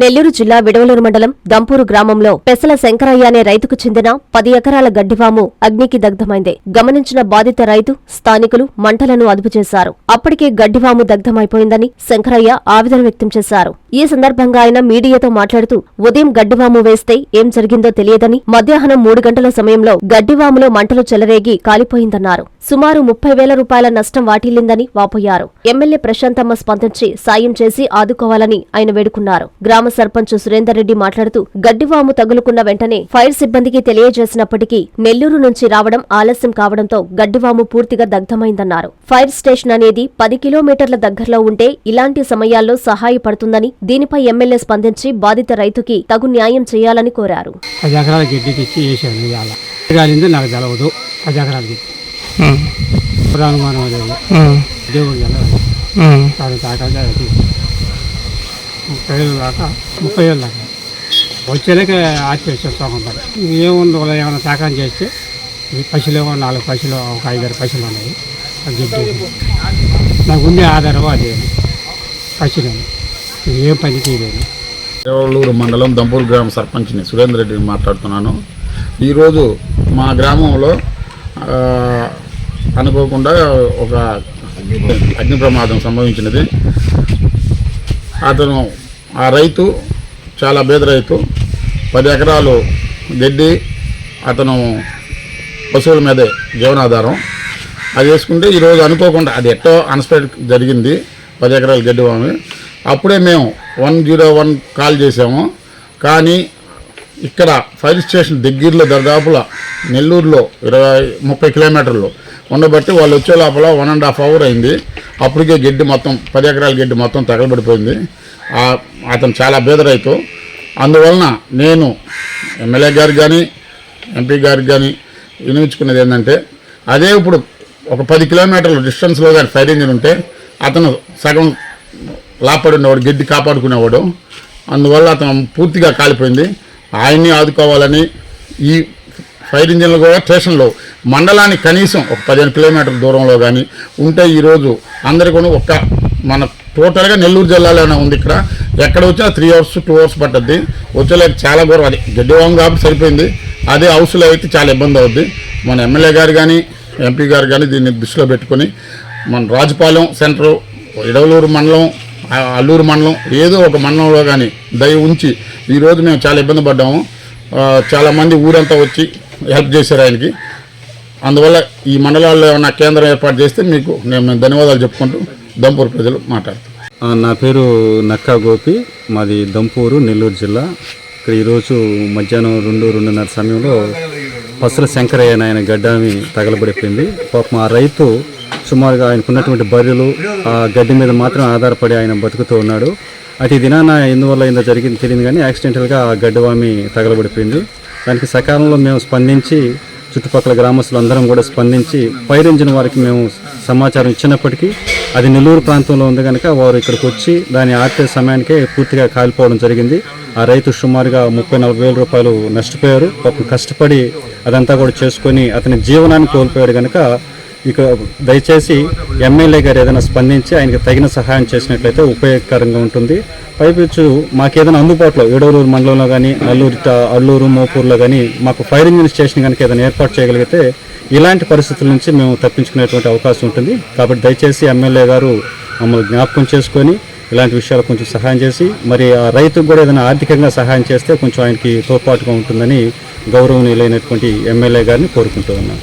నెల్లూరు జిల్లా విడవలూరు మండలం దంపూరు గ్రామంలో పెసల శంకరయ్య అనే రైతుకు చెందిన పది ఎకరాల గడ్డివాము అగ్నికి దగ్ధమైంది. గమనించిన బాధిత రైతు స్థానికులు మంటలను అదుపు చేశారు అప్పటికే గడ్డివాము దగ్ధమైపోయిందని శంకరయ్య ఆవేదన వ్యక్తం చేశారు. ఈ సందర్భంగా ఆయన మీడియాతో మాట్లాడుతూ ఉదయం గడ్డివాము వేస్తే ఏం జరిగిందో తెలియదని మధ్యాహ్నం మూడు గంటల సమయంలో గడ్డివాములో మంటలు చెలరేగి కాలిపోయిందన్నారు. సుమారు ముప్పై వేల రూపాయల నష్టం వాటిల్లిందని వాపోయారు. ఎమ్మెల్యే ప్రశాంతమ్మ స్పందించి సాయం చేసి ఆదుకోవాలని ఆయన వేడుకున్నారు. గ్రామ సర్పంచ్ సురేందర్ రెడ్డి మాట్లాడుతూ గడ్డివాము తగులుకున్న వెంటనే ఫైర్ సిబ్బందికి తెలియజేసినప్పటికీ నెల్లూరు నుంచి రావడం ఆలస్యం కావడంతో గడ్డివాము పూర్తిగా దగ్ధమైందన్నారు. ఫైర్ స్టేషన్ అనేది పది కిలోమీటర్ల దగ్గరలో ఉంటే ఇలాంటి సమయాల్లో సహాయపడుతుందని దీనిపై ఎమ్మెల్యే స్పందించి బాధిత రైతుకి తగు న్యాయం చేయాలని కోరారు. నాకు తెలవదు పది ఎకరాల గడ్డి ఇప్పుడు అనుమానం లేదు దేవుడు తెలవదు దాని దాకా ముప్పై ఏళ్ళ దాకా ముప్పై ఏళ్ళు దాకా వచ్చేలాక ఆర్చేసి ఏముంది వాళ్ళు ఏమైనా తాకాన్ని చేస్తే ఈ పశువులు ఏమో నాలుగు పశువులు ఒక ఐదారు పశువులు ఉన్నాయి. ఆ నాకు ఉండే ఆధారం అది పశువులు ఏం పని చేయలేదు దేవలూరు మండలం దంపూరు గ్రామ సర్పంచ్ని సురేందర్ రెడ్డిని మాట్లాడుతున్నాను. ఈరోజు మా గ్రామంలో అనుకోకుండా ఒక అగ్ని ప్రమాదం సంభవించినది. అతను ఆ రైతు చాలా పేద రైతు. పది ఎకరాలు గడ్డి అతను పశువుల మీదే జీవనాధారం. అది వేసుకుంటే ఈరోజు అనుకోకుండా అది ఎట్టో అన్స్పెక్ట్ జరిగింది పది ఎకరాల గడ్డి వామి అప్పుడే మేము వన్ జీరో వన్ కాల్ చేసాము కానీ ఇక్కడ ఫైర్ స్టేషన్ దగ్గరలో దాదాపులో నెల్లూరులో ఇరవై ముప్పై కిలోమీటర్లు ఉండబట్టి వాళ్ళు వచ్చే లోపల వన్ అండ్ హాఫ్ అవర్ అయింది. అప్పటికే గడ్డి మొత్తం పది ఎకరాల గడ్డి మొత్తం తగలబడిపోయింది. ఆ- అతను చాలా బీద రైతు. అందువలన నేను ఎమ్మెల్యే గారికి కానీ ఎంపీ గారికి కానీ వినిపించుకునేది ఏంటంటే అదే ఇప్పుడు ఒక పది కిలోమీటర్ల డిస్టెన్స్లో కానీ ఫైర్ ఇంజిన్ ఉంటే అతను సగం లాపడి ఉండేవాడు గడ్డి కాపాడుకునేవాడు. అందువల్ల అతను పూర్తిగా కాలిపోయింది. ఆయన్ని ఆదుకోవాలని ఈ ఫైర్ ఇంజిన్లు కూడా స్టేషన్లో మండలానికి కనీసం ఒక పదిహేను కిలోమీటర్ల దూరంలో కానీ ఉంటే ఈరోజు అందరికీ కూడా ఒక్క మన టోటల్గా నెల్లూరు జిల్లాలోనే ఉంది ఇక్కడ. ఎక్కడ వచ్చినా త్రీ అవర్స్ టూ అవర్స్ పట్టద్ది. వచ్చేలేక చాలా ఘోరం. అది గడ్డివాం కాబట్టి సరిపోయింది. అదే హౌస్లో అయితే చాలా ఇబ్బంది అవుద్ది. మన ఎమ్మెల్యే గారు కానీ ఎంపీ గారు కానీ దీన్ని దృష్టిలో పెట్టుకొని మన రాజపాలెం సెంటర్ ఇడవలూరు మండలం అల్లూరు మండలం ఏదో ఒక మండలంలో కానీ దయ ఉంచి ఈరోజు మేము చాలా ఇబ్బంది పడ్డాము. చాలామంది ఊరంతా వచ్చి హెల్ప్ చేశారు ఆయనకి. అందువల్ల ఈ మండలాల్లో ఏమైనా కేంద్రం ఏర్పాటు చేస్తే మీకు నేను ధన్యవాదాలు చెప్పుకుంటూ దంపూరు ప్రజలు మాట్లాడుతున్నారు. నా పేరు నక్కా గోపి. మాది దంపూరు నెల్లూరు జిల్లా. ఇక్కడ ఈరోజు మధ్యాహ్నం రెండు రెండున్నర సమయంలో పసుల శంకరయ్య ఆయన గడ్డామి తగలబడిపోయింది. పాపం ఆ రైతు సుమారుగా ఆయనకున్నటువంటి బర్రెలు ఆ గడ్డి మీద మాత్రం ఆధారపడి ఆయన బతుకుతూ ఉన్నాడు. అటు దినాన ఎందువల్ల ఇంత జరిగింది తెలియదు కానీ యాక్సిడెంటల్గా ఆ గడ్డవామి తగలబడిపోయింది. దానికి సకాలంలో మేము స్పందించి చుట్టుపక్కల గ్రామస్తులు అందరం కూడా స్పందించి ఫైర్ ఇంజిన్ వారికి మేము సమాచారం ఇచ్చినప్పటికీ అది నెల్లూరు ప్రాంతంలో ఉంది కనుక వారు ఇక్కడికి వచ్చి దాన్ని ఆర్టే సమయానికే పూర్తిగా కాలిపోవడం జరిగింది. ఆ రైతు సుమారుగా ముప్పై నలభై వేల రూపాయలు నష్టపోయారు. పాపం కష్టపడి అదంతా కూడా చేసుకొని అతని జీవనాన్ని కోల్పోయాడు కనుక ఇక దయచేసి ఎమ్మెల్యే గారు ఏదైనా స్పందించి ఆయనకి తగిన సహాయం చేసినట్లయితే ఉపయోగకరంగా ఉంటుంది. పైపించు మాకేదైనా అందుబాటులో ఏడవలూరు మండలంలో కానీ నల్లూరు అల్లూరు మోపూర్లో కానీ మాకు ఫైర్ ఇంజిన్ స్టేషన్ కనుక ఏదైనా ఏర్పాటు చేయగలిగితే ఇలాంటి పరిస్థితుల నుంచి మేము తప్పించుకునేటువంటి అవకాశం ఉంటుంది. కాబట్టి దయచేసి ఎమ్మెల్యే గారు మమ్మల్ని జ్ఞాపకం చేసుకొని ఇలాంటి విషయాలు కొంచెం సహాయం చేసి మరి ఆ రైతుకు కూడా ఏదైనా ఆర్థికంగా సహాయం చేస్తే కొంచెం ఆయనకి తోడ్పాటుగా ఉంటుందని గౌరవనీయులైనటువంటి ఎమ్మెల్యే గారిని కోరుకుంటూ ఉన్నాను